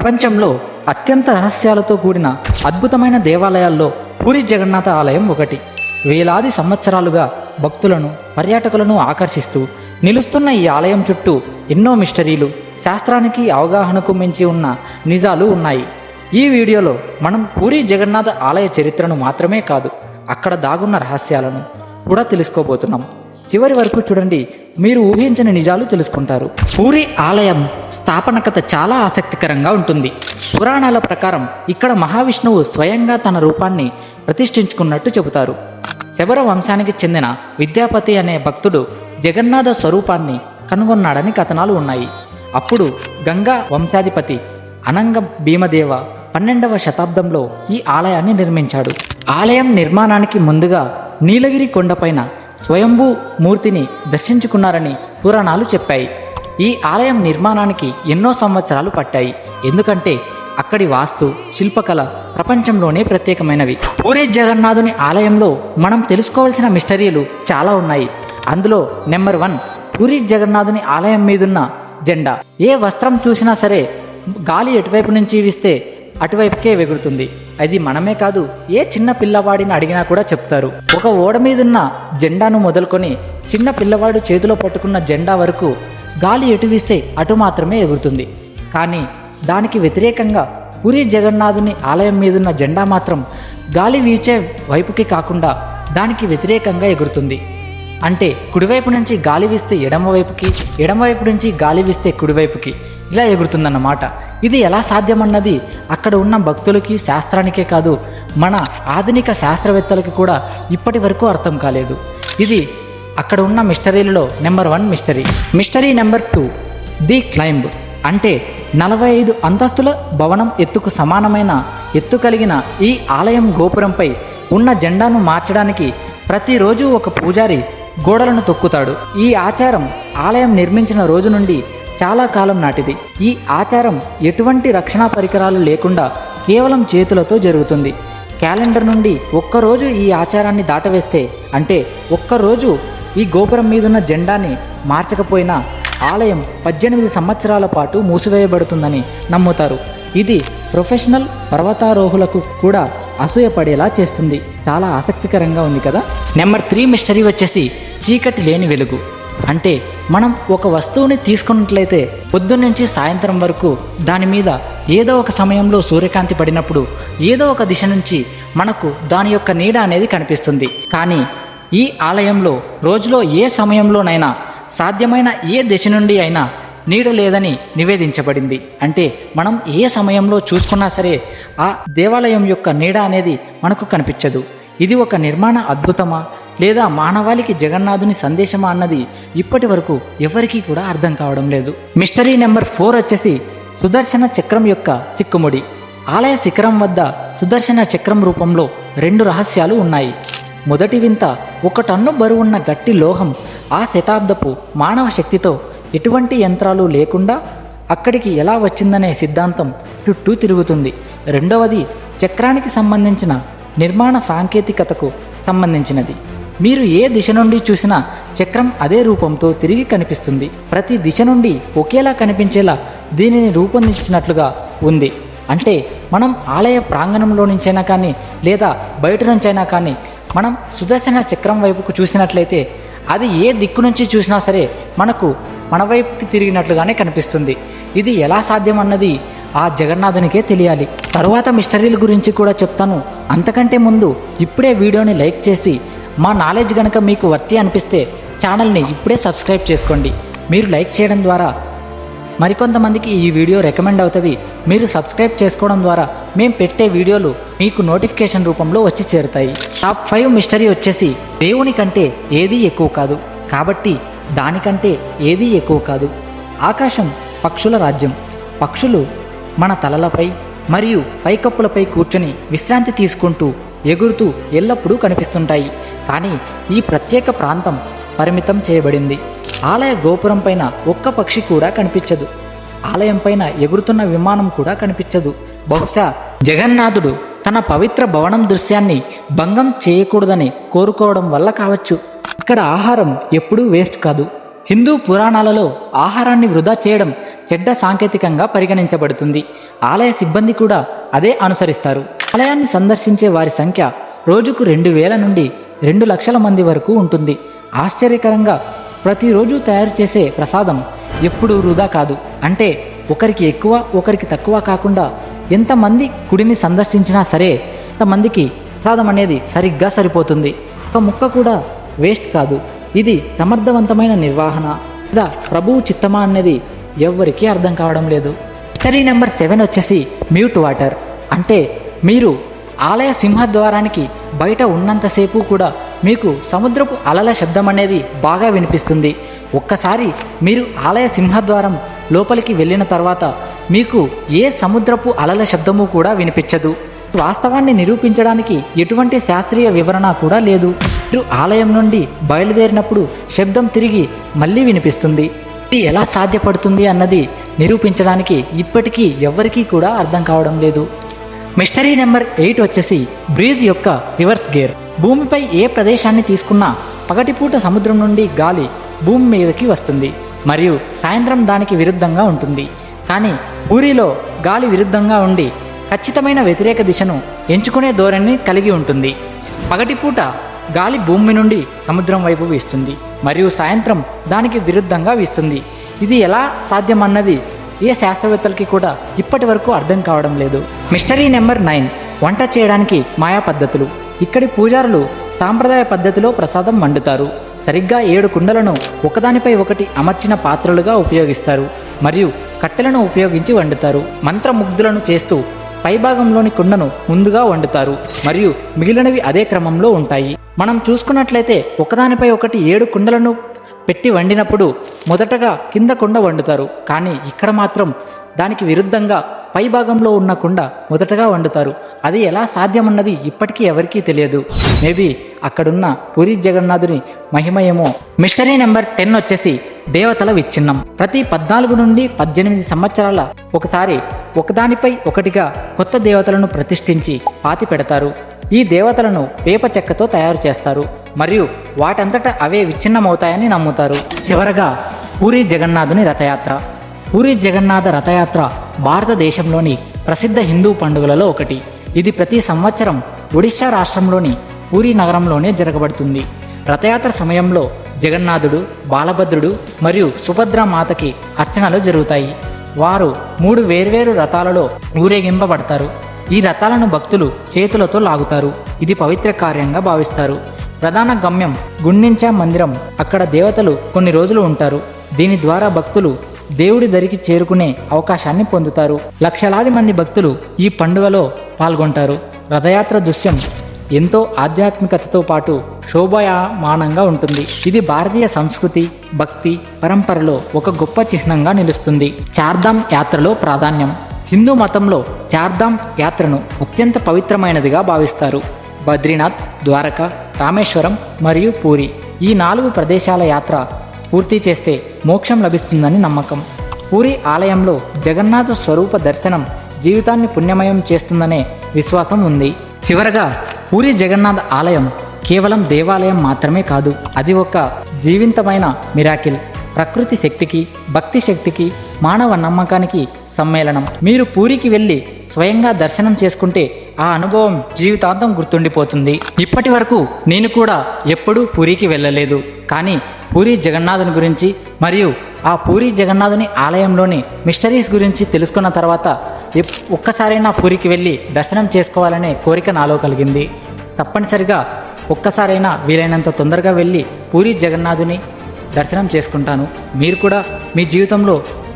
ప్రపంచంలో అత్యంత రహస్యాలతో కూడిన అద్భుతమైన దేవాలయాల్లో పూరి జగన్నాథ ఆలయం ఒకటి. వేలాది సంవత్సరాలుగా భక్తులను పర్యాటకులను ఆకర్షిస్తూ నిలుస్తున్న ఈ ఆలయం చుట్టూ ఎన్నో మిస్టరీలు శాస్త్రానికి అవగాహనకు మించి ఉన్న నిజాలు ఉన్నాయి. ఈ వీడియోలో మనం పూరి జగన్నాథ ఆలయ చరిత్రను మాత్రమే కాదు అక్కడ దాగున్న రహస్యాలను కూడా తెలుసుకోబోతున్నాం. చివరి వరకు చూడండి మీరు ఊహించని నిజాలు తెలుసుకుంటారు. పూరి ఆలయం స్థాపన కథ చాలా ఆసక్తికరంగా ఉంటుంది. పురాణాల ప్రకారం ఇక్కడ మహావిష్ణువు స్వయంగా తన రూపాన్ని ప్రతిష్ఠించుకున్నట్టు చెబుతారు. శబర వంశానికి చెందిన విద్యాపతి అనే భక్తుడు జగన్నాథ స్వరూపాన్ని కనుగొన్నాడని కథనాలు ఉన్నాయి. అప్పుడు గంగా వంశాధిపతి అనంగ భీమదేవ పన్నెండవ శతాబ్దంలో ఈ ఆలయాన్ని నిర్మించాడు. ఆలయం నిర్మాణానికి ముందుగా నీలగిరి కొండపైన స్వయంభూ మూర్తిని దర్శించుకున్నారని పురాణాలు చెప్పాయి. ఈ ఆలయం నిర్మాణానికి ఎన్నో సంవత్సరాలు పట్టాయి. ఎందుకంటే అక్కడి వాస్తు శిల్పకళ ప్రపంచంలోనే ప్రత్యేకమైనవి. పూరి జగన్నాథుని ఆలయంలో మనం తెలుసుకోవాల్సిన మిస్టరీలు చాలా ఉన్నాయి. అందులో నెంబర్ వన్ పూరి జగన్నాథుని ఆలయం మీదున్న జెండా. ఏ వస్త్రం చూసినా సరే గాలి ఎటువైపు నుంచి వీస్తే అటువైపుకే ఎగురుతుంది. అది మనమే కాదు ఏ చిన్న పిల్లవాడిని అడిగినా కూడా చెప్తారు. ఒక ఓడ మీదున్న జెండాను మొదలుకొని చిన్న పిల్లవాడు చేతిలో పట్టుకున్న జెండా వరకు గాలి ఎటు వీస్తే అటు మాత్రమే ఎగురుతుంది. కానీ దానికి వ్యతిరేకంగా పూరి జగన్నాథుని ఆలయం మీదున్న జెండా మాత్రం గాలి వీచే వైపుకి కాకుండా దానికి వ్యతిరేకంగా ఎగురుతుంది. అంటే కుడివైపు నుంచి గాలి వీస్తే ఎడమవైపుకి ఎడమవైపు నుంచి గాలి వీస్తే కుడివైపుకి ఇలా ఎగురుతుందన్నమాట. ఇది ఎలా సాధ్యమన్నది అక్కడ ఉన్న భక్తులకి శాస్త్రానికే కాదు మన ఆధునిక శాస్త్రవేత్తలకి కూడా ఇప్పటి వరకు అర్థం కాలేదు. ఇది అక్కడ ఉన్న మిస్టరీలలో number one mystery. Mystery number two the climb. అంటే నలభై ఐదు అంతస్తుల భవనం ఎత్తుకు సమానమైన ఎత్తు కలిగిన ఈ ఆలయం గోపురంపై ఉన్న జెండాను మార్చడానికి ప్రతిరోజు ఒక పూజారి గోడలను తొక్కుతాడు. ఈ ఆచారం ఆలయం నిర్మించిన రోజు నుండి చాలా కాలం నాటిది. ఈ ఆచారం ఎటువంటి రక్షణ పరికరాలు లేకుండా కేవలం చేతులతో జరుగుతుంది. క్యాలెండర్ నుండి ఒక్కరోజు ఈ ఆచారాన్ని దాటవేస్తే అంటే ఒక్కరోజు ఈ గోపురం మీదున్న జెండాని మార్చకపోయినా ఆలయం పద్దెనిమిది సంవత్సరాల పాటు మూసివేయబడుతుందని నమ్ముతారు. ఇది ప్రొఫెషనల్ పర్వతారోహులకు కూడా అసూయపడేలా చేస్తుంది. చాలా ఆసక్తికరంగా ఉంది కదా? నెంబర్ త్రీ మిస్టరీ వచ్చేసి చీకటి లేని వెలుగు. అంటే మనం ఒక వస్తువుని తీసుకున్నట్లయితే పొద్దున్నుంచి సాయంత్రం వరకు దాని మీద ఏదో ఒక సమయంలో సూర్యకాంతి పడినప్పుడు ఏదో ఒక దిశ నుంచి మనకు దాని యొక్క నీడ అనేది కనిపిస్తుంది. కానీ ఈ ఆలయంలో రోజులో ఏ సమయంలోనైనా సాధ్యమైన ఏ దిశ నుండి అయినా నీడ లేదని నివేదించబడింది. అంటే మనం ఏ సమయంలో చూసుకున్నా సరే ఆ దేవాలయం యొక్క నీడ అనేది మనకు కనిపించదు. ఇది ఒక నిర్మాణ అద్భుతమా? లేదా మానవాళికి జగన్నాథుని సందేశమా అన్నది ఇప్పటి వరకు ఎవరికీ కూడా అర్థం కావడం లేదు. మిస్టరీ నెంబర్ ఫోర్ వచ్చేసి సుదర్శన చక్రం యొక్క చిక్కుముడి. ఆలయ శిఖరం వద్ద సుదర్శన చక్రం రూపంలో రెండు రహస్యాలు ఉన్నాయి. మొదటి వింత ఒక టన్ను బరువున్న గట్టి లోహం ఆ శతాబ్దపు మానవ శక్తితో ఎటువంటి యంత్రాలు లేకుండా అక్కడికి ఎలా వచ్చిందనే సిద్ధాంతం చుట్టూ తిరుగుతుంది. రెండవది చక్రానికి సంబంధించిన నిర్మాణ సాంకేతికతకు సంబంధించినది. మీరు ఏ దిశ నుండి చూసినా చక్రం అదే రూపంతో తిరిగి కనిపిస్తుంది. ప్రతి దిశ నుండి ఒకేలా కనిపించేలా దీనిని రూపొందించినట్లుగా ఉంది. అంటే మనం ఆలయ ప్రాంగణంలో నుంచైనా కానీ లేదా బయట నుంచైనా కానీ మనం సుదర్శన చక్రం వైపుకు చూసినట్లయితే అది ఏ దిక్కు నుంచి చూసినా సరే మనకు మన వైపుకి తిరిగినట్లుగానే కనిపిస్తుంది. ఇది ఎలా సాధ్యమన్నది ఆ జగన్నాథునికే తెలియాలి. తరువాత మిస్టరీల గురించి కూడా చెప్తాను. అంతకంటే ముందు ఇప్పుడే వీడియోని లైక్ చేసి మా నాలెడ్జ్ కనుక మీకు వర్తి అనిపిస్తే ఛానల్ని ఇప్పుడే సబ్స్క్రైబ్ చేసుకోండి. మీరు లైక్ చేయడం ద్వారా మరికొంతమందికి ఈ వీడియో రికమెండ్ అవుతుంది. మీరు సబ్స్క్రైబ్ చేసుకోవడం ద్వారా మేము పెట్టే వీడియోలు మీకు నోటిఫికేషన్ రూపంలో వచ్చి చేరుతాయి. టాప్ ఫైవ్ మిస్టరీ వచ్చేసి దేవుని కంటే ఏదీ ఎక్కువ కాదు. కాబట్టి దానికంటే ఏదీ ఎక్కువ కాదు. ఆకాశం పక్షుల రాజ్యం. పక్షులు మన తలలపై మరియు పైకప్పులపై కూర్చొని విశ్రాంతి తీసుకుంటూ ఎగురుతూ ఎల్లప్పుడూ కనిపిస్తుంటాయి. కానీ ఈ ప్రత్యేక ప్రాంతం పరిమితం చేయబడింది. ఆలయ గోపురం పైన ఒక్క పక్షి కూడా కనిపించదు. ఆలయం పైన ఎగురుతున్న విమానం కూడా కనిపించదు. బహుశా జగన్నాథుడు తన పవిత్ర భవనం దృశ్యాన్ని భంగం చేయకూడదని కోరుకోవడం వల్ల కావచ్చు. ఇక్కడ ఆహారం ఎప్పుడూ వేస్ట్ కాదు. హిందూ పురాణాలలో ఆహారాన్ని వృధా చేయడం చెడ్డ సాంకేతికంగా పరిగణించబడుతుంది. ఆలయ సిబ్బంది కూడా అదే అనుసరిస్తారు. ఆలయాన్ని సందర్శించే వారి సంఖ్య రోజుకు రెండు వేల నుండి రెండు లక్షల మంది వరకు ఉంటుంది. ఆశ్చర్యకరంగా ప్రతిరోజు తయారు చేసే ప్రసాదం ఎప్పుడూ వృధా కాదు. అంటే ఒకరికి ఎక్కువ ఒకరికి తక్కువ కాకుండా ఎంతమంది గుడిని సందర్శించినా సరే అంతమందికి ప్రసాదం అనేది సరిగ్గా సరిపోతుంది. ఒక ముక్క కూడా వేస్ట్ కాదు. ఇది సమర్థవంతమైన నిర్వహణ. లేదా ప్రభువు చిత్తమా అనేది ఎవ్వరికీ అర్థం కావడం లేదు. స్టరీ నెంబర్ సెవెన్ వచ్చేసి మ్యూట్ వాటర్. అంటే మీరు ఆలయ సింహద్వారానికి బయట ఉన్నంతసేపు కూడా మీకు సముద్రపు అలల శబ్దం అనేది బాగా వినిపిస్తుంది. ఒక్కసారి మీరు ఆలయ సింహద్వారం లోపలికి వెళ్ళిన తర్వాత మీకు ఏ సముద్రపు అలల శబ్దము కూడా వినిపించదు. వాస్తవాన్ని నిరూపించడానికి ఎటువంటి శాస్త్రీయ వివరణ కూడా లేదు. మీరు ఆలయం నుండి బయలుదేరినప్పుడు శబ్దం తిరిగి మళ్ళీ వినిపిస్తుంది. ఇది ఎలా సాధ్యపడుతుంది అన్నది నిరూపించడానికి ఇప్పటికీ ఎవ్వరికీ కూడా అర్థం కావడం లేదు. మిస్టరీ నెంబర్ ఎయిట్ వచ్చేసి బ్రీజ్ యొక్క రివర్స్ గేర్. భూమిపై ఏ ప్రదేశాన్ని తీసుకున్నా పగటిపూట సముద్రం నుండి గాలి భూమి మీదకి వస్తుంది. మరియు సాయంత్రం దానికి విరుద్ధంగా ఉంటుంది. కానీ ఊరిలో గాలి విరుద్ధంగా ఉండి ఖచ్చితమైన వ్యతిరేక దిశను ఎంచుకునే ధోరణిని కలిగి ఉంటుంది. పగటిపూట గాలి భూమి నుండి సముద్రం వైపు వీస్తుంది. మరియు సాయంత్రం దానికి విరుద్ధంగా వీస్తుంది. ఇది ఎలా సాధ్యమన్నది ఏ శాస్త్రవేత్తలకి కూడా ఇప్పటి వరకు అర్థం కావడం లేదు. మిస్టరీ నెంబర్ నైన్ వంట చేయడానికి మాయా పద్ధతులు. ఇక్కడి పూజారులు సాంప్రదాయ పద్ధతిలో ప్రసాదం వండుతారు. సరిగ్గా ఏడు కుండలను ఒకదానిపై ఒకటి అమర్చిన పాత్రలుగా ఉపయోగిస్తారు. మరియు కట్టెలను ఉపయోగించి వండుతారు. మంత్రముగ్ధులను చేస్తూ పైభాగంలోని కుండను ముందుగా వండుతారు. మరియు మిగిలినవి అదే క్రమంలో ఉంటాయి. మనం చూసుకున్నట్లయితే ఒకదానిపై ఒకటి ఏడు కుండలను పెట్టి వండినప్పుడు మొదటగా కింద కుండ వండుతారు. కానీ ఇక్కడ మాత్రం దానికి విరుద్ధంగా పై భాగంలో ఉన్న కుండ మొదటగా వండుతారు. అది ఎలా సాధ్యమన్నది ఇప్పటికీ ఎవరికీ తెలియదు. మేబీ అక్కడున్న పూరి జగన్నాథుని మహిమ ఏమో మిస్టరీ నెంబర్ టెన్ వచ్చేసి దేవతల విచ్ఛిన్నం. ప్రతి పద్నాలుగు నుండి పద్దెనిమిది సంవత్సరాల ఒకసారి ఒకదానిపై ఒకటిగా కొత్త దేవతలను ప్రతిష్ఠించి పాతి పెడతారు. ఈ దేవతలను వేప చెక్కతో తయారు చేస్తారు. మరియు వాటంతట అవే విచ్ఛిన్నమవుతాయని నమ్ముతారు. చివరగా పూరి జగన్నాథుని రథయాత్ర. పూరి జగన్నాథ రథయాత్ర భారతదేశంలోని ప్రసిద్ధ హిందూ పండుగలలో ఒకటి. ఇది ప్రతి సంవత్సరం ఒడిశా రాష్ట్రంలోని పూరి నగరంలోనే జరగబడుతుంది. రథయాత్ర సమయంలో జగన్నాథుడు బాలభద్రుడు మరియు సుభద్ర మాతకి అర్చనలు జరుగుతాయి. వారు మూడు వేర్వేరు రథాలలో ఊరేగింపబడతారు. ఈ రథాలను భక్తులు చేతులతో లాగుతారు. ఇది పవిత్ర కార్యంగా భావిస్తారు. ప్రధాన గమ్యం గుండించా మందిరం. అక్కడ దేవతలు కొన్ని రోజులు ఉంటారు. దీని ద్వారా భక్తులు దేవుడి దరికి చేరుకునే అవకాశాన్ని పొందుతారు. లక్షలాది మంది భక్తులు ఈ పండుగలో పాల్గొంటారు. రథయాత్ర దృశ్యం ఎంతో ఆధ్యాత్మికతతో పాటు శోభాయమానంగా ఉంటుంది. ఇది భారతీయ సంస్కృతి భక్తి పరంపరలో ఒక గొప్ప చిహ్నంగా నిలుస్తుంది. చార్ధామ్ యాత్రలో ప్రాధాన్యం. హిందూ మతంలో చార్ధామ్ యాత్రను అత్యంత పవిత్రమైనదిగా భావిస్తారు. బద్రీనాథ్ ద్వారక రామేశ్వరం మరియు పూరి ఈ నాలుగు ప్రదేశాల యాత్ర పూర్తి చేస్తే మోక్షం లభిస్తుందని నమ్మకం. పూరి ఆలయంలో జగన్నాథ స్వరూప దర్శనం జీవితాన్ని పుణ్యమయం చేస్తుందనే విశ్వాసం ఉంది. చివరగా పూరి జగన్నాథ ఆలయం కేవలం దేవాలయం మాత్రమే కాదు అది ఒక జీవింతమైన మిరాకిల్. ప్రకృతి శక్తికి భక్తి శక్తికి మానవ నమ్మకానికి సమ్మేళనం. మీరు పూరికి వెళ్ళి స్వయంగా దర్శనం చేసుకుంటే ఆ అనుభవం జీవితాంతం గుర్తుండిపోతుంది. ఇప్పటి వరకు నేను కూడా ఎప్పుడూ పూరికి వెళ్ళలేదు. కానీ పూరి జగన్నాథుని గురించి మరియు ఆ పూరి జగన్నాథుని ఆలయంలోని మిస్టరీస్ గురించి తెలుసుకున్న తర్వాత ఒక్కసారైనా పూరికి వెళ్ళి దర్శనం చేసుకోవాలనే కోరిక నాలో కలిగింది. తప్పనిసరిగా ఒక్కసారైనా వీలైనంత తొందరగా వెళ్ళి పూరి జగన్నాథుని దర్శనం చేసుకుంటాను. మీరు కూడా మీ జీవితంలో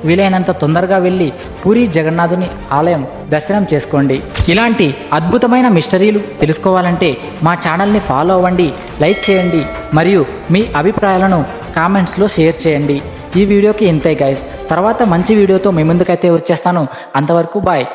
వీలైనంత తొందరగా వెళ్ళి పూరి జగన్నాథుని ఆలయం దర్శనం చేసుకోండి. ఇలాంటి అద్భుతమైన మిస్టరీలు తెలుసుకోవాలంటే మా ఛానల్ని ఫాలో అవ్వండి లైక్ చేయండి మరియు మీ అభిప్రాయాలను కామెంట్స్లో షేర్ చేయండి. ఈ వీడియోకి ఇంతే గైస్ తర్వాత మంచి వీడియోతో మీ ముందుకైతే వచ్చేస్తాను. అంతవరకు బాయ్